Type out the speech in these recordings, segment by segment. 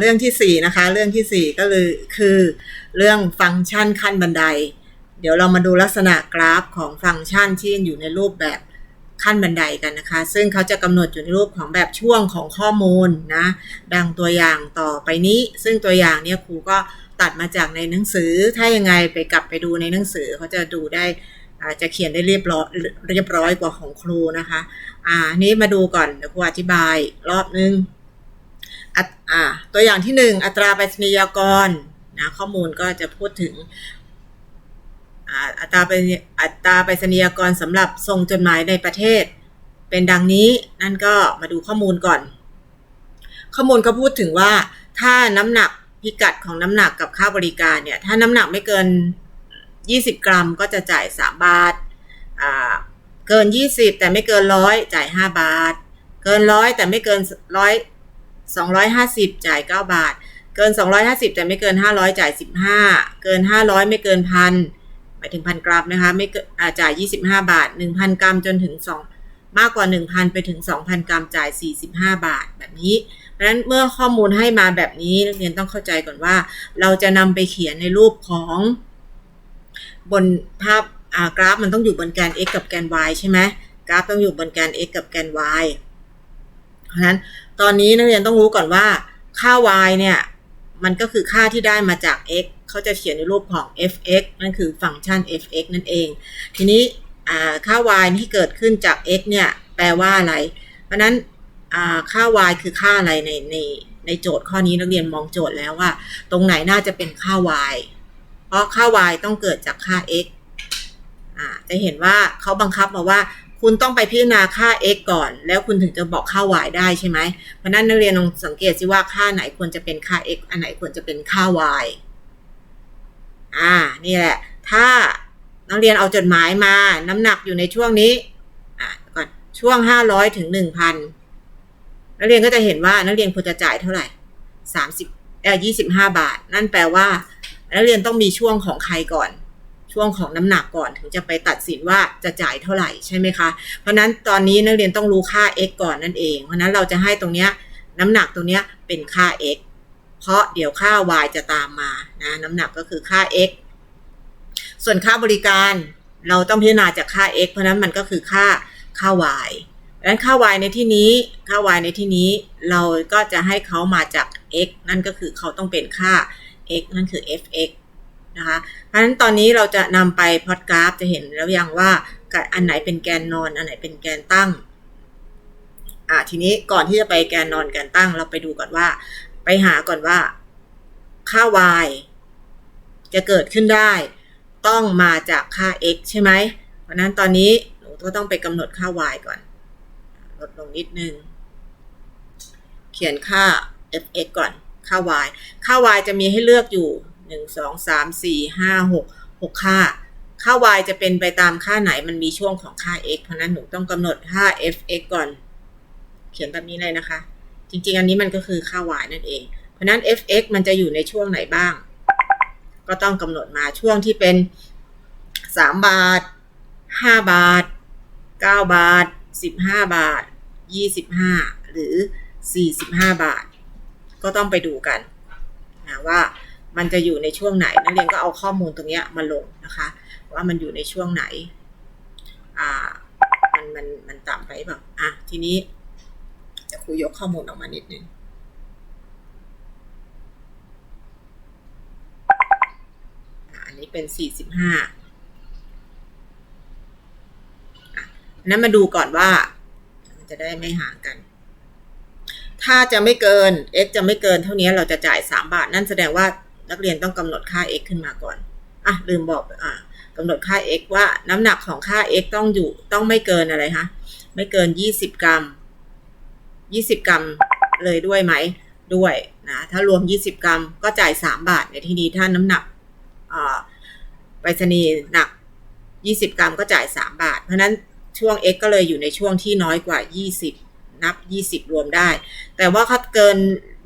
เรื่องที่สี่นะคะ เรื่องที่สี่ก็เลยคือเรื่องฟังก์ชันขั้นบันได เดี๋ยวเรามาดูลักษณะกราฟของฟังก์ชันที่อยู่ในรูปแบบขั้นบันไดกันนะคะ ซึ่งเขาจะกำหนดอยู่ในรูปของแบบช่วงของข้อมูลนะ ดังตัวอย่างต่อไปนี้ ซึ่งตัวอย่างเนี่ยครูก็ตัดมาจากในหนังสือ ถ้ายังไงไปกลับไปดูในหนังสือเขาจะดูได้อาจจะเขียนได้เรียบร้อยเรียบร้อยกว่าของครูนะคะ อ่า นี้มาดูก่อนเดี๋ยวครูอธิบายรอบนึง ตัวอย่างที่หนึ่งอัตราไปรษณียากรนะข้อมูลก็จะพูดถึงอัตราไปอัตราไปรษณียากรสำหรับส่งจดหมายในประเทศ เป็นดังนี้นั่นก็มาดูข้อมูลก่อน ข้อมูลก็พูดถึงว่าถ้าน้ำหนักพิกัดของน้ำหนักกับค่าบริการเนี่ยถ้าน้ำหนักไม่เกิน 20 กรัมก็จะจ่าย 3 บาทเกิน 20 แต่ไม่เกินร้อยจ่าย 5 บาท เกินร้อยแต่ไม่เกินร้อย 250 จ่าย 9 บาท เกิน 250 แต่ไม่เกิน 500 จ่าย 15 เกิน 500 ไม่เกินพันหมายถึงพันกรัมนะคะไม่เกินอ่าจ่าย 25 บาท 1,000 กรัมจนถึง 2 มากกว่า 1,000 ไปถึง 2,000 กรัมจ่าย 45 บาทแบบนี้ เพราะฉะนั้นเมื่อข้อมูลให้มาแบบนี้นักเรียนต้องเข้าใจก่อนว่า เราจะนำไปเขียนในรูปของ บนภาพกราฟมันต้องอยู่บนแกน x กับแกน y ใช่ไหมกราฟต้องอยู่บนแกน x กับแกน y เพราะฉะนั้น ตอนนี้นักเรียนต้องรู้ก่อนว่า ค่า y เนี่ย มันก็คือค่าที่ได้มาจาก x เขาจะเขียนในรูปของ f(x) นั่นคือฟังก์ชัน f(x) นั่นเอง ทีนี้ค่า y ที่เกิดขึ้นจาก x เนี่ย แปลว่าอะไร เพราะนั้นค่า y คือค่าอะไรในในในโจทย์ข้อนี้นักเรียนมองโจทย์แล้วว่า ตรงไหนน่าจะเป็นค่า y เพราะค่า y ต้องเกิดจากค่า x จะเห็นว่าเขาบังคับมาว่า คุณต้องไปพิจารณาค่า x ก่อน แล้วคุณถึงจะบอกค่า y ได้ใช่ไหมเพราะนั้นนักเรียนลองสังเกตสิว่าค่าไหนควรจะเป็นค่า x อันไหนควรจะเป็นค่า y อ่า นี่แหละ ถ้านักเรียนเอาจดหมายมา น้ำหนักอยู่ในช่วงนี้ อ่าก่อนช่วง500ถึง1,000นักเรียนก็จะเห็นว่านักเรียนควรจะจ่ายเท่าไหร่30เอ่อ25บาท นั่นแปลว่า นักเรียนต้องมีช่วงของใครก่อน ช่วงของน้ำหนักก่อนถึงจะไปตัดสินว่าจะจ่ายเท่าไหร่ใช่ไหมคะ เพราะนั้นตอนนี้นักเรียนต้องรู้ค่า x ก่อนนั่นเอง เพราะนั้นเราจะให้ตรงเนี้ยน้ำหนักตรงเนี้ยเป็นค่า x เพราะเดี๋ยวค่า y จะตามมานะน้ำหนักก็คือค่า x ส่วนค่าบริการเราต้องพิจารณาจากค่า x เพราะนั้นมันก็คือค่าค่า y ดังนั้นค่า y ในที่นี้ค่า y ในที่นี้เราก็จะให้เขามาจาก x นั่นก็คือเขาต้องเป็นค่า x นั่นคือ fx นะคะเพราะฉะนั้นตอนนี้เราจะนำไปพอดกราฟจะเห็นแล้วยังว่าอันไหนเป็นแกนนอน อันไหนเป็นแกนตั้งอ่าทีนี้ก่อนที่จะไปแกนนอนแกนตั้ง เราไปดูก่อนว่า ไปหาก่อนว่า ค่า y จะเกิดขึ้นได้ ต้องมาจากค่า x ใช่ไหมเพราะนั้นตอนนี้หนูก็ต้องไปกำหนดค่า y ก่อน ลดลงนิดนึง เขียนค่า fx ก่อน ค่า y ค่า y จะมีให้เลือกอยู่ 1 2 3 4 5 6 6ค่า ค่า y จะเป็นไปตามค่าไหนมันมีช่วงของค่า x เพราะนั้นหนูต้องกำหนดค่า fx ก่อน เขียนแบบนี้เลยนะคะ จริง ๆ อันนี้มันก็คือค่า y นั่นเอง เพราะนั้น fx มันจะอยู่ในช่วงไหนบ้าง ก็ต้องกำหนดมาช่วงที่เป็น3บาท5บาท9บาท15บาท25หรือ45บาท ก็ต้องไปดูกันนะว่า มันจะอยู่ในช่วงไหน นักเรียนก็เอาข้อมูลตรงนี้มาลงนะคะ ว่ามันอยู่ในช่วงไหน อ่า มันมันมันต่ำไปแบบอะทีนี้จะครูยกข้อมูลออกมานิดนึงอันนี้เป็น45นั้นมาดูก่อนว่า มันจะได้ไม่ห่างกัน ถ้าจะไม่เกิน x จะไม่เกินเท่านี้เราจะจ่าย 3 บาท นั่นแสดงว่า นักเรียนต้องกำหนดค่า x ขึ้นมาก่อนอะลืมบอกอะกำหนดค่า x ว่าน้ำหนักของค่า x ต้องอยู่ต้องไม่เกินอะไรคะไม่เกิน 20 กรัม 20 กรัมเลยด้วยไหมด้วยนะถ้ารวม 20 กรัมก็จ่าย 3 บาท ในที่นี้ถ้าน้ำหนักไปรษณีย์หนัก 20 กรัมก็จ่าย 3 บาท เพราะนั้นช่วง x ก็เลยอยู่ในช่วงที่น้อยกว่า 20 นับ 20 รวมได้ แต่ว่าถ้าเกิน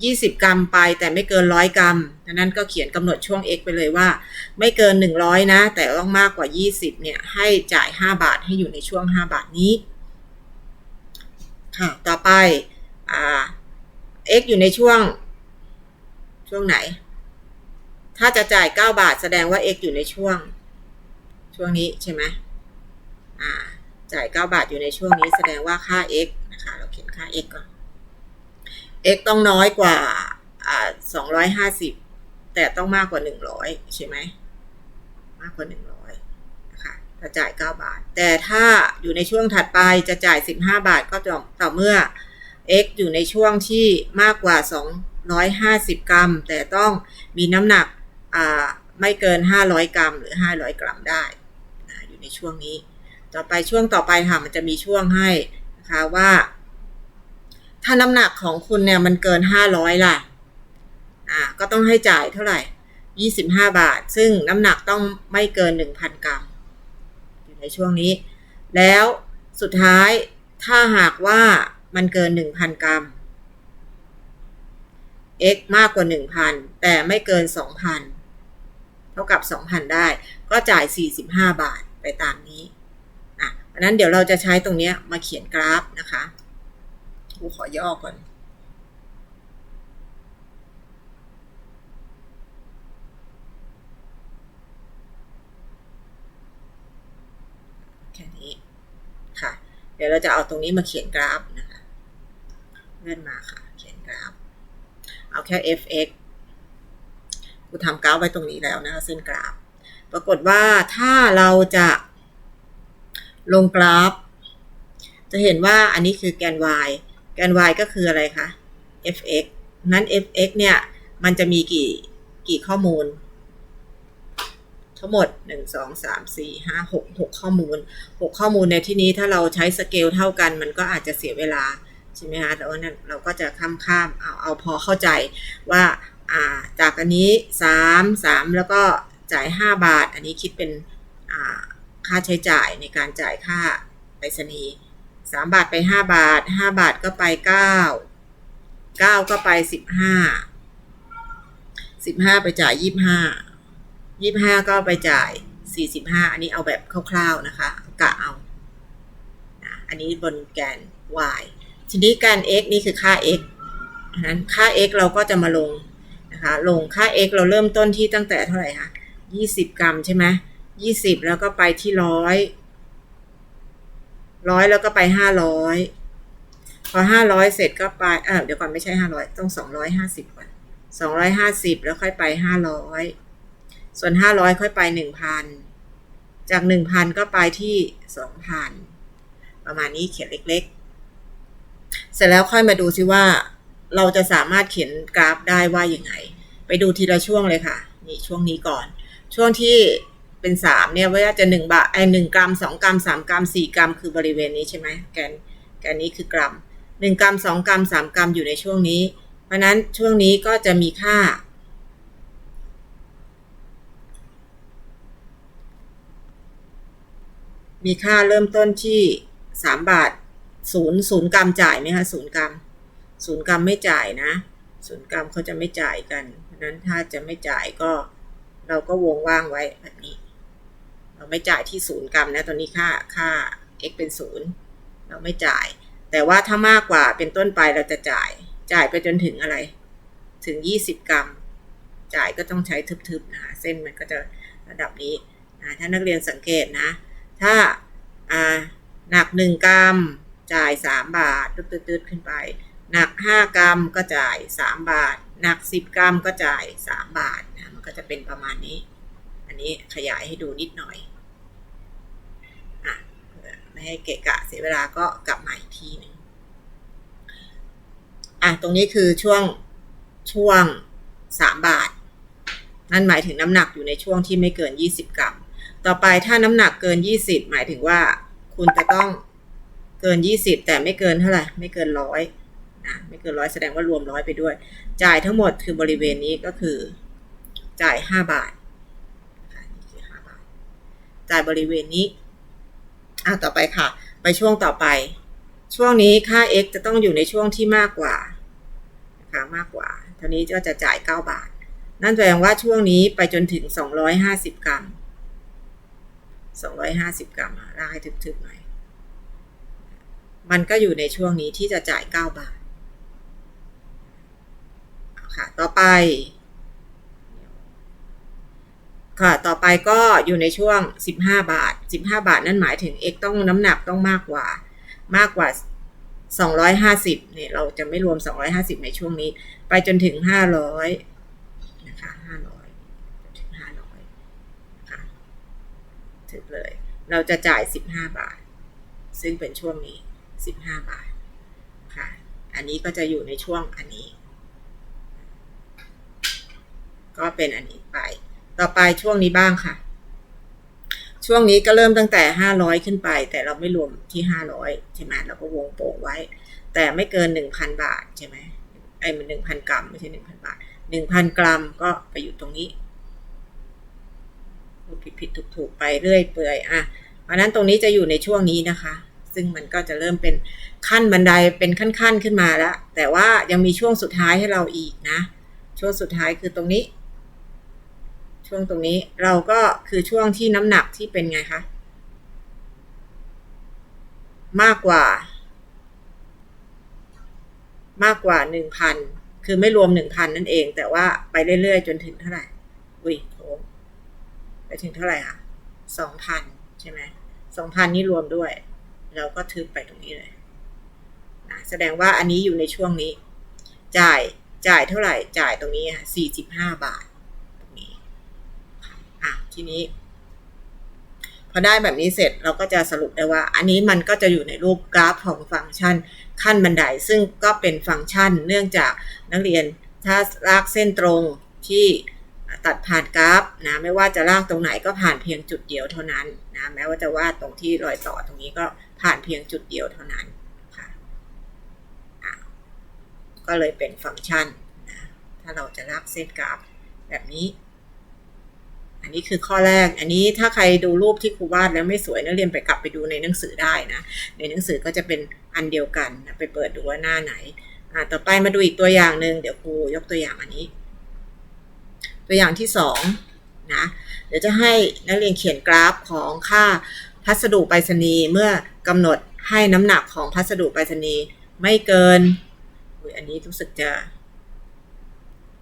20 กรัมไปแต่ไม่เกิน100กรัมดังนั้นก็เขียนกำหนดช่วง x ไปเลยว่า ไม่เกิน 100 นะ แต่ต้องมากกว่า 20 เนี่ย ให้จ่าย 5 บาทให้อยู่ในช่วง 5 บาทนี้ ค่ะ ต่อไปอ่า x อยู่ในช่วง ช่วงไหน ถ้าจะจ่าย 9 บาท แสดงว่า x อยู่ในช่วง ช่วงนี้ใช่ไหมอ่า จ่าย 9 บาทอยู่ในช่วงนี้ แสดงว่าค่า x นะคะ เราเขียนค่า x ก่อน x ต้องน้อยกว่าสองร้อยห้าสิบแต่ต้องมากกว่าหนึ่งร้อยใช่ไหมมากกว่าหนึ่งร้อยนะคะถ้าจ่ายเก้าบาท แต่ถ้าอยู่ในช่วงถัดไปจะจ่ายสิบห้าบาทก็ต่อต่อเมื่อ x อยู่ในช่วงที่มากกว่าสองร้อยห้าสิบกรัม แต่ต้องมีน้ำหนักไม่เกินห้าร้อยกรัม หรือห้าร้อยกรัมได้นะอยู่ในช่วงนี้ ต่อไปช่วงต่อไปค่ะมันจะมีช่วงให้นะคะว่า ถ้าน้ำหนักของคุณเนี่ยมันเกินห้าร้อยล่ะ อ่า ก็ต้องให้จ่ายเท่าไหร่ยี่สิบห้าบาท ซึ่งน้ำหนักต้องไม่เกินหนึ่งพันกรัม อยู่ในช่วงนี้ แล้วสุดท้ายถ้าหากว่ามันเกินหนึ่งพันกรัม x มากกว่าหนึ่งพันแต่ไม่เกินสองพันเท่ากับสองพันได้ ก็จ่ายสี่สิบห้าบาทไปตามนี้อะนนั้นเดี๋ยวเราจะใช้ตรงเนี้ยมาเขียนกราฟนะคะ กูขอย่อก่อน แค่นี้ค่ะ เดี๋ยวเราจะเอาตรงนี้มาเขียนกราฟนะคะเลื่อนมาค่ะ เขียนกราฟ เอาแค่ fx กูทำกราฟไว้ตรงนี้แล้วนะคะเส้นกราฟ ปรากฏว่าถ้าเราจะลงกราฟ จะเห็นว่าอันนี้คือแกน y แกน y ก็คืออะไรคะ fx นั้น fx เนี่ย มันจะมีกี่กี่ข้อมูล ทั้งหมด 1 2 3 4 5 6 6 ข้อมูล 6 ข้อมูลในที่นี้ถ้าเราใช้สเกลเท่ากัน มันก็อาจจะเสียเวลา ใช่ไหมคะแต่ว่านั้นเราก็จะข้ามข้ามเอาเอาพอเข้าใจว่าาจากอันนี้ 3 3 แล้วก็จ่าย 5 บาท อันนี้คิดเป็นค่าใช้จ่ายในการจ่ายค่าไปรษณีย์ 3บาทไป5บาท5บาทก็ไป9 9ก็ไป15 15ไปจ่าย25 25ก็ไปจ่าย45อันนี้เอาแบบคร่าวๆนะคะกะเอาอันนี้บนแกน y ทีนี้การ x นี่คือค่า x นั้นค่า x เราก็จะมาลงนะคะลงค่า x เราเริ่มต้นที่ตั้งแต่เท่าไหร่คะ20กรัมใช่ไหม20แล้วก็ไปที่ร้อย ร้อยแล้วก็ไป500พอ500เสร็จก็ไปเออเดี๋ยวก่อนไม่ใช่500ต้อง250ก่อน250แล้วค่อยไป500ส่วน500ค่อยไป1,000จาก1,000ก็ไปที่2,000ประมาณนี้เขียนเล็ก ๆ เสร็จแล้วค่อยมาดูซิว่า เราจะสามารถเขียนกราฟได้ว่าอย่างไง ไปดูทีละช่วงเลยค่ะ นี่ช่วงนี้ก่อน ช่วงที่ เป็น3เนี่ยว่าจะ1บาทไอ้1กรัม2กรัม3กรัม4กรัมคือบริเวณนี้ใช่ไหมแกนแกนนี้คือกรัม1กรัม2กรัม3กรัมอยู่ในช่วงนี้ เพราะนั้นช่วงนี้ก็จะมีค่า มีค่าเริ่มต้นที่3บาท0 0กรัมจ่ายไหมคะ0กรัม0กรัมไม่จ่ายนะ0กรัมเขาจะไม่จ่ายกัน เพราะนั้นถ้าจะไม่จ่ายก็เราก็วงว่างไว้แบบนี้ เราไม่จ่ายที่0กรัมนะตอนนี้ค่าค่า x เป็น0เราไม่จ่าย แต่ว่าถ้ามากกว่าเป็นต้นไปเราจะจ่าย จ่ายไปจนถึงอะไร ถึง 20 กรัม จ่ายก็ต้องใช้ทึบๆนะคะเส้นมันก็จะระดับนี้นะถ้านักเรียนสังเกตนะ ถ้าอ่าหนัก 1 กรัม จ่าย 3 บาทตืดๆขึ้นไป หนัก 5 กรัมก็จ่าย 3 บาท หนัก 10 กรัมก็จ่าย 3 บาทนะมันก็จะเป็นประมาณนี้ นนี้ขยายให้ดูนิดหน่อยอะไม่ให้เกะกะเสียเวลาก็กลับมาอีกทีหนึงอะตรงนี้คือช่วงช่วง 3 บาท นั่นหมายถึงน้ำหนักอยู่ในช่วงที่ไม่เกิน 20 กรัม ต่อไปถ้าน้ำหนักเกิน 20 หมายถึงว่าคุณจะต้องเกิน 20 แต่ไม่เกินเท่าไหร่ไม่เกินร้อยนะไม่เกินร้อยแสดงว่ารวมร้อยไปด้วย จ่ายทั้งหมดคือบริเวณนี้ก็คือ จ่าย 5 บาทนะคะนี่คือ 5 บาท จายบริเวณนี้อะต่อไปค่ะ ไปช่วงต่อไป ช่วงนี้ค่า x จะต้องอยู่ในช่วงที่มากกว่านะคะมากกว่า เท่านี้ก็จะจ่าย 9 บาท นั่นแสดงว่าช่วงนี้ไปจนถึง 250 กรัม 250 กรัมลากให้ทึบๆหน่อยมันก็อยู่ในช่วงนี้ที่จะจ่าย 9 บาทค่ะ ต่อไป ค่ะ ต่อไปก็อยู่ในช่วง 15 บาท 15 บาทนั่นหมายถึง x ต้องน้ำหนักต้องมากกว่า มากกว่า 250เนี่ยเราจะไม่รวม 250 ในช่วงนี้ ไปจนถึง 500นะคะ500ถึง500นะคะถึงเลย เราจะจ่าย 15 บาท ซึ่งเป็นช่วงนี้ 15 บาทค่ะ อันนี้ก็จะอยู่ในช่วงอันนี้ ก็เป็นอันนี้ไป ต่อไปช่วงนี้บ้างค่ะ ช่วงนี้ก็เริ่มตั้งแต่500ขึ้นไป แต่เราไม่รวมที่500ใช่ไหมเราก็วงโป่งไว้ แต่ไม่เกิน1,000บาทใช่ไหมไอ้มัน1,000กรัมไม่ใช่1,000บาท1,000กรัมก็ไปอยู่ตรงนี้ผิดผิดถูกถูกไปเรื่อยเปื่อยอะเพราะนั้นตรงนี้จะอยู่ในช่วงนี้นะคะ ซึ่งมันก็จะเริ่มเป็นขั้นบันไดเป็นขั้นๆขึ้นมาแล้ว แต่ว่ายังมีช่วงสุดท้ายให้เราอีกนะ ช่วงสุดท้ายคือตรงนี้ ช่วงตรงนี้เราก็คือช่วงที่น้ำหนักที่เป็นไงคะมากกว่า มากกว่าหนึ่งพันคือไม่รวมหนึ่งพันนั่นเอง แต่ว่าไปเรื่อยๆ จนถึงเท่าไหร่อุ้ยโค้งไปถึงเท่าไหร่คะสองพันใช่ไหมสองพันนี่รวมด้วย เราก็ทึบไปตรงนี้เลยนะแสดงว่าอันนี้อยู่ในช่วงนี้ จ่ายจ่ายเท่าไหร่จ่ายตรงนี้อะสี่สิบห้าบาท อะทีนี้ พอได้แบบนี้เสร็จเราก็จะสรุปได้ว่า อันนี้มันก็จะอยู่ในรูปกราฟของฟังก์ชัน ขั้นบันไดซึ่งก็เป็นฟังก์ชัน เนื่องจากนักเรียนถ้าลากเส้นตรงที่ตัดผ่านกราฟนะไม่ว่าจะลากตรงไหนก็ผ่านเพียงจุดเดียวเท่านั้นนะแม้ว่าจะวาดตรงที่รอยต่อตรงนี้ก็ผ่านเพียงจุดเดียวเท่านั้นค่ะก็เลยเป็นฟังก์ชันนะถ้าเราจะลากเส้นกราฟแบบนี้ อันนี้คือข้อแรก อันนี้ถ้าใครดูรูปที่ครูวาดแล้วไม่สวยนักเรียนไปกลับไปดูในหนังสือได้นะ ในหนังสือก็จะเป็นอันเดียวกันนะไปเปิดดูว่าหน้าไหนอ่าต่อไปมาดูอีกตัวอย่างหนึ่งเดี๋ยวครูยกตัวอย่างอันนี้ ตัวอย่างที่สองนะ เดี๋ยวจะให้นักเรียนเขียนกราฟของค่าพัสดุไปรษณีย์เมื่อกำหนดให้น้ำหนักของพัสดุไปรษณีย์ไม่เกินอุ๊ยอันนี้รู้สึกจะ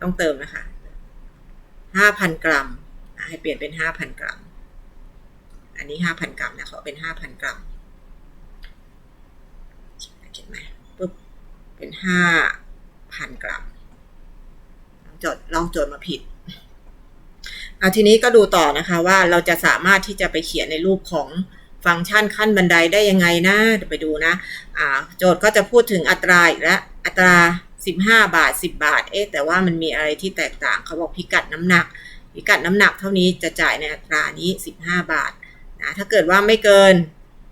ต้องเติมนะคะห้าพันกรัม ให้เปลี่ยนเป็นห้าพันกรัม อันนี้ห้าพันกรัมนะเขอเป็นห้าพันกรัมเขียนไหมปุ๊บเป็นห้าพันกรัมจดลองโจทย์มาผิดเอาทีนี้ก็ดูต่อนะคะว่าเราจะสามารถที่จะไปเขียนในรูปของฟังก์ชันขั้นบันไดได้ยังไงนะเดี๋ยวไปดูนะโจทย์ก็จะพูดถึงอัตราอีกแล้วอัตรา 15 บาท 10 บาท เอ๊ะแต่ว่ามันมีอะไรที่แตกต่าง เขาบอกพิกัดน้ำหนัก พิกัดน้ำหนักเท่านี้จะจ่ายในอัตรานี้ 15 บาทนะถ้าเกิดว่าไม่เกิน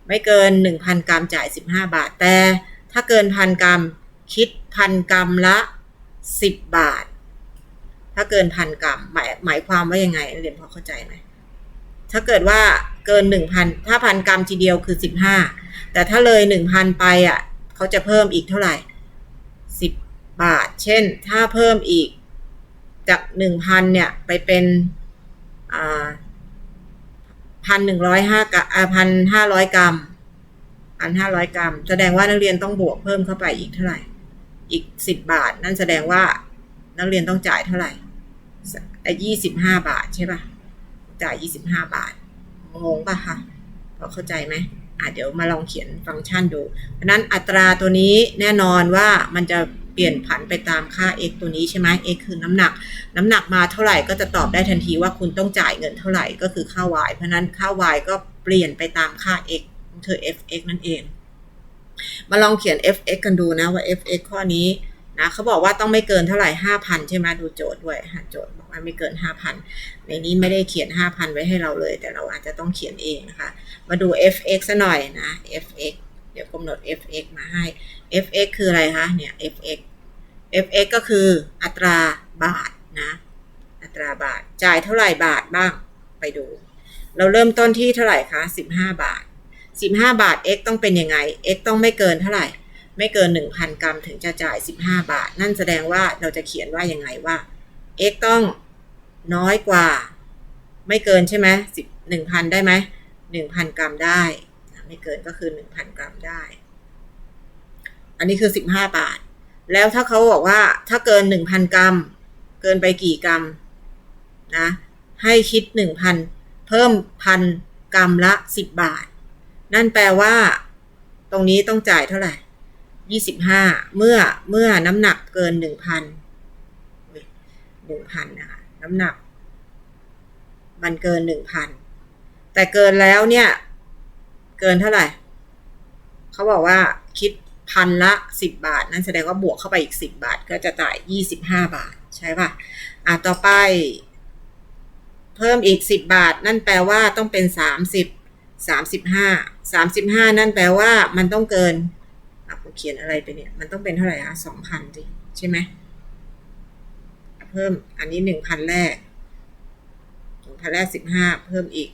ไม่เกิน 1,000 กรัมจ่าย 15 บาท แต่ถ้าเกินพันกรัมคิดพันกรัมละ 10 บาท ถ้าเกินพันกรัมหมายหมายความว่ายังไงเรียนพอเข้าใจไหมถ้าเกิดว่าเกิน 1,000 ถ้าพันกรัมทีเดียวคือ 15 แต่ถ้าเลย 1,000 ไปอะเขาจะเพิ่มอีกเท่าไหร่ บาท เช่นถ้าเพิ่มอีกจาก1,000เนี่ยไปเป็นพันหนึ่งร้อยห้ากรัมพันห้าร้อยกรัมพันห้าร้อยกรัม แสดงว่านักเรียนต้องบวกเพิ่มเข้าไปอีกเท่าไหร่ อีกสิบบาท นั่นแสดงว่านักเรียนต้องจ่ายเท่าไหร่ยี่สิบห้าบาทใช่ปะจ่ายยี่สิบห้าบาท งงปะคะพอเข้าใจไหมอะเดี๋ยวมาลองเขียนฟังก์ชันดูเพราะนั้นอัตราตัวนี้แน่นอนว่ามันจะ เปลี่ยนผันไปตามค่า x ตัวนี้ใช่ไหม x คือน้ำหนัก น้ำหนักมาเท่าไหร่ก็จะตอบได้ทันทีว่าคุณต้องจ่ายเงินเท่าไหร่ก็คือค่า y เพราะนั้นค่า y ก็เปลี่ยนไปตามค่า x คือ f(x) นั่นเอง มาลองเขียน f(x) กันดูนะว่า f(x) ข้อนี้นะเขาบอกว่าต้องไม่เกินเท่าไหร่5,000ใช่ไหมดูโจทย์ด้วยหาโจทย์บอกว่าไม่เกิน5,000ในนี้ไม่ได้เขียน5,000ไว้ให้เราเลย แต่เราอาจจะต้องเขียนเองนะคะ มาดู f(x) ซะหน่อยนะ f(x) เดี๋ยวกำหนด f(x) มาให้ f(x) คืออะไรคะ เนี่ย f(x) f(x) ก็คืออัตราบาทนะ อัตราบาท จ่ายเท่าไหร่บาทบ้าง ไปดู เราเริ่มต้นที่เท่าไหร่คะ 15 บาท 15 บาท x ต้องเป็นยังไง x ต้องไม่เกินเท่าไหร่ ไม่เกิน 1,000 กรัมถึงจะจ่าย 15 บาท นั่นแสดงว่าเราจะเขียนว่ายังไงว่า x ต้องน้อยกว่า ไม่เกินใช่ไหมสิบหนึ่งพันได้ไหมหนึ่งพันกรัมได้ ไม่เกินก็คือ1,000กรัมได้ อันนี้คือ15บาท แล้วถ้าเขาบอกว่าถ้าเกิน1,000กรัม เกินไปกี่กรัมนะให้คิด1,000เพิ่มพันกรัมละ10บาท นั่นแปลว่า ตรงนี้ต้องจ่ายเท่าไหร่25เมื่อเมื่อน้ำหนักเกิน1,000 1,000นะคะน้ำหนัก มันเกิน1,000แต่เกินแล้วเนี่ย เกินเท่าไหร่ เขาบอกว่าคิดพันละสิบบาท นั่นแสดงว่าบวกเข้าไปอีกสิบบาท ก็จะจ่ายยี่สิบห้าบาท ใช่ป่ะ อะ ต่อไป เพิ่มอีกสิบบาท นั่นแปลว่าต้องเป็นสามสิบสามสิบห้าสามสิบห้านั่นแปลว่ามันต้องเกินอะผมเขียนอะไรไปเนี่ย มันต้องเป็นเท่าไหร่อะสองพันสิใช่ไหมเพิ่มอันนี้หนึ่งพันแรกหนึ่งพันแรกสิบห้าเพิ่มอีก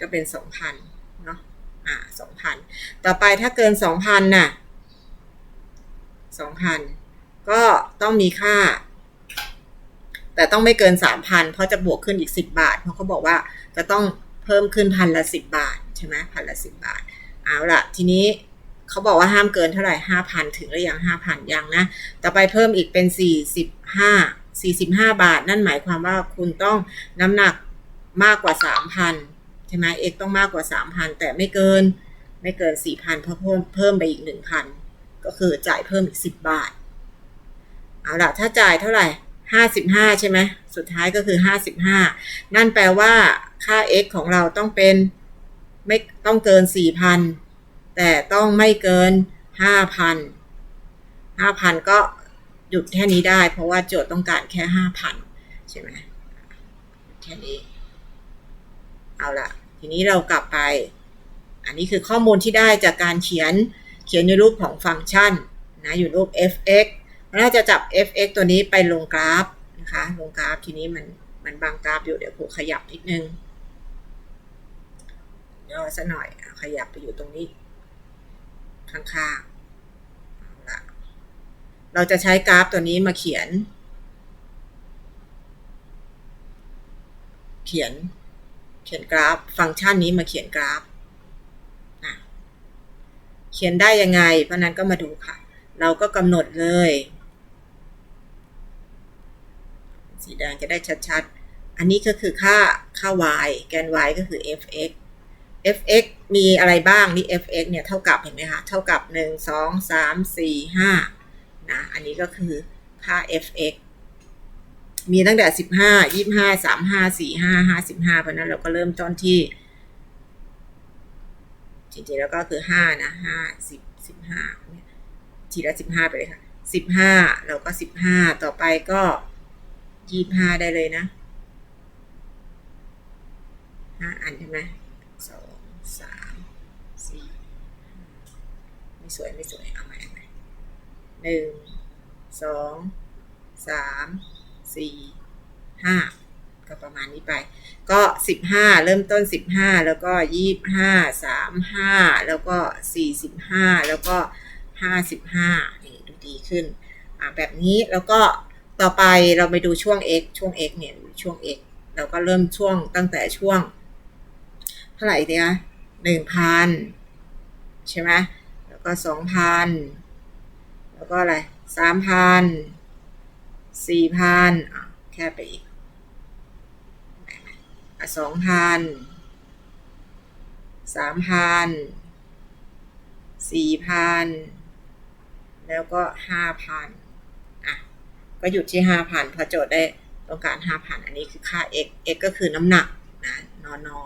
ก็เป็นสองพัน อ่าสองพันต่อไปถ้าเกินสองพันน่ะสองพันก็ต้องมีค่า แต่ต้องไม่เกินสามพันเพราะจะบวกขึ้นอีกสิบบาท เพราะเขาบอกว่าจะต้องเพิ่มขึ้นพันละสิบบาทใช่ไหมพันละสิบบาท เอาละทีนี้เขาบอกว่าห้ามเกินเท่าไหร่ห้าพันถึงหรือยังห้าพันยังนะ ต่อไปเพิ่มอีกเป็นสี่สิบห้าสี่สิบห้าบาท นั่นหมายความว่าคุณต้องน้ำหนักมากกว่าสามพัน ช่ไหม x ต้องมากกว่าสามพันแต่ไม่เกินไม่เกินสี่พันเพราะเพิ่มเพิ่มไปอีกหนึ่งพันก็คือจ่ายเพิ่มอีกสิบบาท เอาละถ้าจ่ายเท่าไหร่ห้าสิบห้าใช่ไหม สุดท้ายก็คือห้าสิบห้านั่นแปลว่าค่า x ของเราต้องเป็นไม่ต้องเกินสี่พันแต่ต้องไม่เกินห้าพันห้าพันก็หยุดแค่นี้ได้ เพราะว่าโจทย์ต้องการแค่ห้าพันใช่ไหมแค่นี้ เอาละ ทีนี้เรากลับไป อันนี้คือข้อมูลที่ได้จากการเขียนเขียนในรูปของฟังก์ชันนะอยู่รูป fx เราจะจับ fx ตัวนี้ไปลงกราฟนะคะลงกราฟทีนี้มันมันบางกราฟอยู่เดี๋ยวผมขยับนิดนึงย่อซะหน่อยขยับไปอยู่ตรงนี้ ข้างๆเาละเราจะใช้กราฟตัวนี้มาเขียน เขียน ขียนกราฟ ฟังก์ชันนี้มาเขียนกราฟนะเขียนได้ยังไง เพราะนั้นก็มาดูค่ะ เราก็กำหนดเลย สีแดงจะได้ชัดๆ อันนี้ก็คือค่าค่า y แกน y ก็คือ fx fx มีอะไรบ้าง นี่ fx เนี่ย เท่ากับเห็นไหมคะ เท่ากับ 1 2 3 4 5นะ อันนี้ก็คือค่า fx มีตั้งแต่15 25 35 45 55เพราะนั้นเราก็เริ่มต้นที่ จริงๆแล้วก็คือ5นะ5 10 15เนี่ยทีละ15ไปเลยค่ะ15เราก็15ต่อไปก็25ได้เลยนะ5อันใช่ไหมสองสามสี่ไม่สวยไม่สวยเอาใหม่เอาใหม่หนึ่งสองสาม สี่ห้าก็ประมาณนี้ไป ก็สิบห้าเริ่มต้นสิบห้าแล้วก็ยี่ห้าสามห้าแล้วก็สี่สิบห้าแล้วก็ห้าสิบห้านี่ดูดีขึ้นอ่าแบบนี้แล้วก็ต่อไปเราไปดูช่วง x ช่วง x เนี่ยช่วง x เราก็เริ่มช่วงตั้งแต่ช่วง เท่าไหร่ดีคะหนึ่งพันใช่ไหมแล้วก็สองพันแล้วก็อะไรสามพัน สี่พันแค่ไปอีกสองพันสามพันสี่พันแล้วก็ห้าพันอะ ก็หยุดที่ห้าพันพอโจทย์ได้ต้องการห้าพันอันนี้คือค่า x x ก็คือน้ำหนักนะนอนอ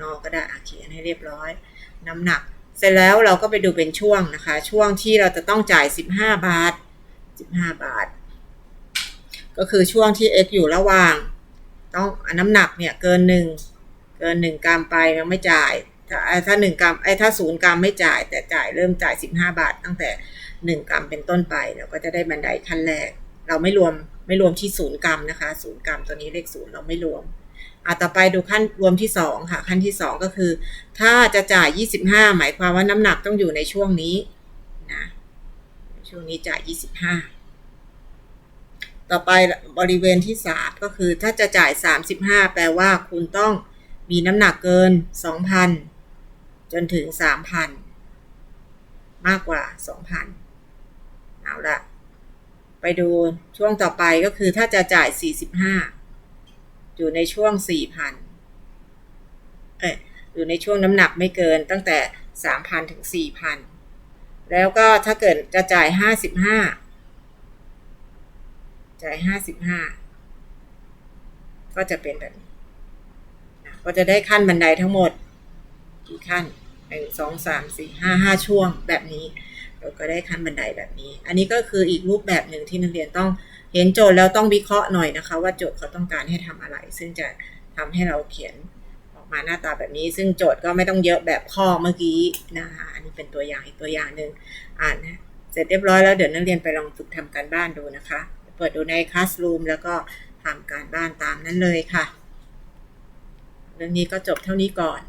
นอก็ได้อาเขียนให้เรียบร้อย น้ำหนัก เสร็จแล้วเราก็ไปดูเป็นช่วงนะคะ ช่วงที่เราจะต้องจ่าย 15 บาท 15 บาท ก็คือช่วงที่ x อยู่ระหว่าง ต้องน้ำหนักเนี่ยเกิน1เกิน1กรัมไปยังไม่จ่าย ถ้าถ้า1กรัมไอ้ถ้า0กรัมไม่จ่าย แต่จ่ายเริ่มจ่าย15บห้าบาท ตั้งแต่1กรัมเป็นต้นไปเราก็จะได้บันไดขั้นแรก เราไม่รวมไม่รวมที่0กรัมนะคะ0กรัมตัวนี้เลข0เราไม่รวมอะต่อไปดูขั้นรวมที่สองค่ะ ขั้นที่สองก็คือ ถ้าจะจ่ายยี่สิบห้าหมายความว่าน้ำหนักต้องอยู่ในช่วงนี้นะช่วงนี้จ่ายยี่สิบห้า ต่อไปบริเวณที่สามก็คือถ้าจะจ่ายสามสิบห้าแปลว่าคุณต้องมีน้ำหนักเกินสองพันจนถึงสามพันมากกว่าสองพันเอาละไปดูช่วงต่อไปก็คือถ้าจะจ่ายสี่สิบห้าอยู่ในช่วงสี่พันเอ้ยอยู่ในช่วงน้ำหนักไม่เกินตั้งแต่สามพันถึงสี่พันแล้วก็ถ้าเกิดจะจ่ายห้าสิบห้า จ่ายห้าสิบห้าก็จะเป็นแบบนี้ก็จะได้ขั้นบันไดทั้งหมด กี่ขั้นหนึ่งสองสามสี่ห้าห้าช่วงแบบนี้เราก็ได้ขั้นบันไดแบบนี้ อันนี้ก็คืออีกรูปแบบหนึ่งที่นักเรียนต้องเห็นโจทย์แล้วต้องวิเคราะห์หน่อยนะคะ ว่าโจทย์เขาต้องการให้ทำอะไร ซึ่งจะทำให้เราเขียนออกมาหน้าตาแบบนี้ ซึ่งโจทย์ก็ไม่ต้องเยอะแบบข้อเมื่อกี้นะคะอันนี้เป็นตัวอย่างอีกตัวอย่างหนึ่งอ่านนะเสร็จเรียบร้อยแล้วเดี๋ยวนักเรียนไปลองฝึกทำการบ้านดูนะคะ เปิดดูใน Classroom แล้วก็ทำการบ้านตามนั้นเลยค่ะ เรื่องนี้ก็จบเท่านี้ก่อน